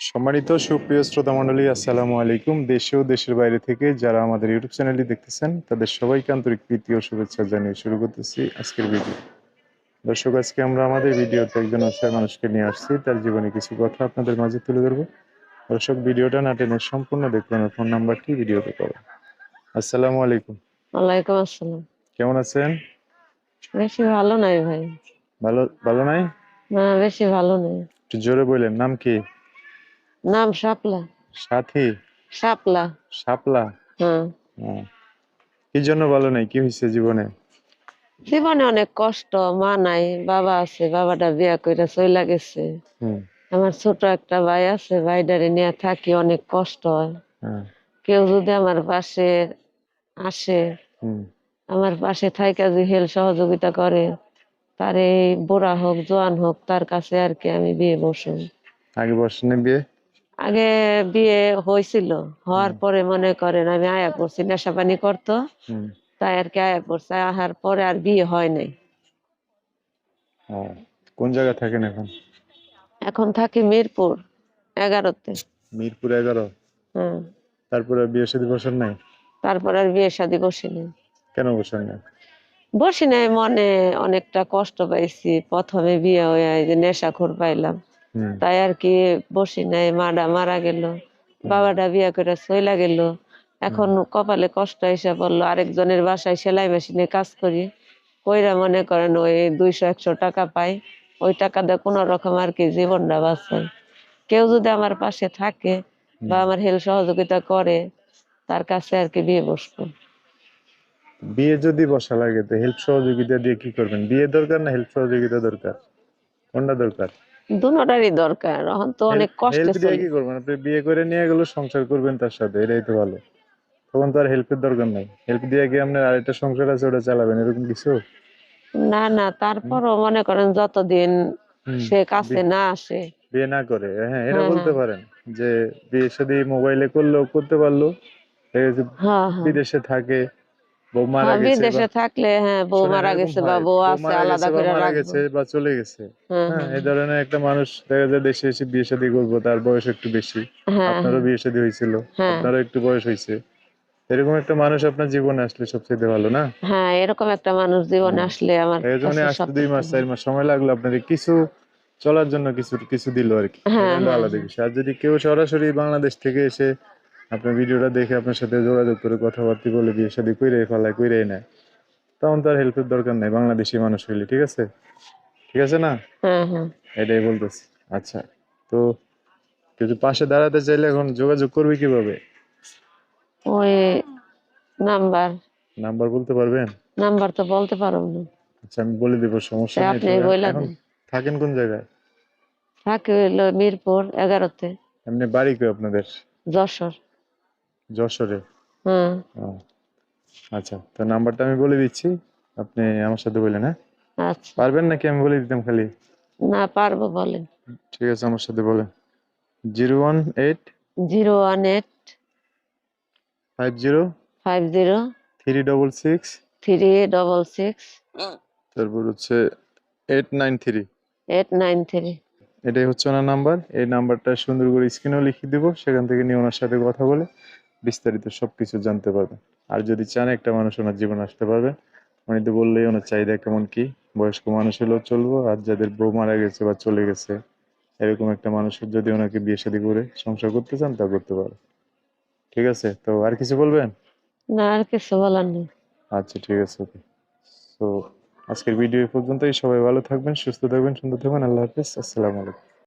সম্মানিত সুপ্রিয় শ্রোতা মণ্ডলী আসসালামু আলাইকুম। দেশে ও দেশের বাইরে থেকে যারা আমাদের ইউটিউব চ্যানেলটি দেখতেছেন তাদের সবাইকে আন্তরিক প্রীতি ও শুভেচ্ছা জানিয়ে শুরু করতেছি আজকের ভিডিও। দর্শক আজকে আমরা আমাদের ভিডিওতে একজন অসহায় মানুষকে নিয়ে আসছি। তার জীবনে কিছু কথা আপনাদের মাঝে তুলে ধরবো। দর্শক ভিডিওটা না টেনে সম্পূর্ণ দেখবেন ফোন নাম্বারটি ভিডিওতে পাবেন আসসালামু আলাইকুম। ওয়ালাইকুম আসসালাম। কেমন আছেন? বেশি ভালো নাই ভাই। ভালো ভালো নাই? না বেশি ভালো নাই। একটু জোরে বললেন নাম কি? নাম শাপলা। সাথী। শাপলা। শাপলা? হ্যাঁ কি জন্য ভালো নাই? কি হয়েছে জীবনে? জীবনে অনেক কষ্ট মা নাই বাবা আছে বাবাটা বিয়া করে চইলা গেছে। হুম। আমার ছোট একটা ভাই আছে ভাইটারে নিয়ে থাকি অনেক কষ্ট হয়। কেউ যদি আমার পাশে আসে হুম। আমার পাশে থাইকা যদি হেল সহযোগিতা করে তার এই বুড়া হোক জোয়ান হোক তার কাছে আর কি আমি বিয়ে বসুন আগে বসনে বিয়ে? আগে বিয়ে হয়েছিল হওয়ার পরে মনে করেন আমি আয়া পড়ছি নেশা পানি করতো তাই আর কি আয়া পড়ছে আহার পরে আর বিয়ে হয় নাই। কোন জায়গায় থাকেন এখন? এখন থাকি মিরপুর এগারোতে। মিরপুর এগারো? হ্যাঁ। তারপরে বিয়ে সাথে বসেন নাই? তারপর আর বিয়ে শাদি বসিনি কেন বসেন নাই? বসি নাই মনে অনেকটা কষ্ট পাইছি। প্রথমে বিয়ে হয়ে এই যে নেশাখোর পাইলাম। হুম তাই আর কি বসি নাই মাডা মারা গেল বাবাটা বিয়ে করে চইলা গেল। এখন কপালে কষ্ট এসে পড়ল আরেকজনের বাসায় সেলাই মেশিনে কাজ করি। কইরা মনে করেন ওই দুইশো একশো টাকা পাই ওই টাকা দিয়ে কোনো রকম আর কি জীবনটা বাঁচাই। কেউ যদি আমার পাশে থাকে বা আমার হেল্প সহযোগিতা করে তার কাছে আর কি বিয়ে বসবো। বিয়ে যদি বসা লাগে তো হেল্প সহযোগিতা দিয়ে কি করবেন? বিয়ে দরকার না হেল্প সহযোগিতা দরকার? কোনটা দরকার? দুটারই দরকার। এখন তো অনেক কষ্ট হেল্প দিয়ে কি করবেন? আপনি বিয়ে করে নিয়ে গেলে সংসার করবেন তার সাথে এটাই তো ভালো। তখন তো আর হেল্পের দরকার নাই। হেল্প দিয়ে কি আপনার আরেকটা সংসার আছে ওটা চালাবেন? এরকম কিছু? না না তারপরও মনে করেন যতদিন সে কাছে না আসে। বিয়ে না করে। হ্যাঁ এটা হ্যাঁ, বলতে হ্যাঁ। পারেন যে বিয়ে সাথে মোবাইলে করলেও করতে পারল। হ্যাঁ হ্যাঁ। বিদেশে থাকে মারা হ্যাঁ, গেছে বিদেশে থাকলে হ্যাঁ বউ মারা গেছে বা বউ আছে আলাদা করে মারা গেছে বা চলে গেছে। হ্যাঁ হ্যাঁ এই হ্যাঁ ধরনের একটা মানুষ দেখা যায় দেশে এসে বিয়ে শাদী করব তার বয়স একটু বেশি। হ্যাঁ। আপনারও বিয়ে শাদী হয়েছিল হ্যাঁ। আপনারও একটু বয়স হয়েছে। এরকম একটা মানুষ আপনার জীবনে আসলে সবচেয়ে ভালো না? হ্যাঁ এরকম একটা মানুষ জীবনে আসলে আমার এই জন্য আসতে দুই মাস চার মাস সময় লাগল আপনাদের কিছু চলার জন্য কিছু কিছু দিল আর কি। হ্যাঁ, হ্যাঁ, আলাদা বিষয়। আর যদি কেউ সরাসরি বাংলাদেশ থেকে এসে আপনার ভিডিওটা দেখে আপনার সাথে যোগাযোগ করে কথাবার্তা বলে বিয়ে শাদী কইরে ফেলায় কইরে নেয়। তখন তো আর হেল্পের দরকার নেই বাংলাদেশি মানুষ হইলে ঠিক আছে? ঠিক আছে না? এটাই বলতেছি। আচ্ছা তো কিছু পাশে দাঁড়াতে চাইলে এখন যোগাযোগ করবে কীভাবে? ওই নাম্বার। নাম্বার বলতে পারবেন? নাম্বার তো বলতে পারব না। আচ্ছা আমি বলে দিব সমস্যা নেই। আপনি এখন থাকেন কোন জায়গায়? থাকে হইল মিরপুর এগারোতে। এমনি বাড়ি কই আপনাদের? যশোর। যশোরে। আচ্ছা তো নাম্বারটা আমি বলে দিচ্ছি। আপনি আমার সাথে বললেন হ্যাঁ? আচ্ছা। পারবেন নাকি আমি বলে দিতাম খালি? না পারব বলেন। ঠিক আছে আমার সাথে বলেন। Zero one eight zero one eight five zero five zero three double six three double six তারপর হচ্ছে eight nine three. Eight nine three. এটাই হচ্ছে ওনার নাম্বার। এই নাম্বারটা সুন্দর করে স্ক্রিনেও লিখে দিব সেখান থেকে নিয়ে ওনার সাথে কথা বলে। বিস্তারিত সবকিছু জানতে পারবেন আর যদি চান একটা মানুষ ওনার জীবনে আসতে পারবেন উনি তো বললেই ওনার চাহিদা কেমন কি? বয়স্ক মানুষ হলেও চলবো আর যাদের বউ মারা গেছে বা চলে গেছে এরকম একটা মানুষের যদি ওনাকে বিয়ে শাদী করে সংসার করতে চান তা করতে পারে। ঠিক আছে? তো আর কিছু বলবেন? না আর কিছু বলার নেই। আচ্ছা ঠিক আছে। ওকে তো আজকের ভিডিও এই পর্যন্তই। সবাই ভালো থাকবেন সুস্থ থাকবেন সুন্দর থাকবেন। আল্লাহ হাফিজ। আসসালামু আলাইকুম।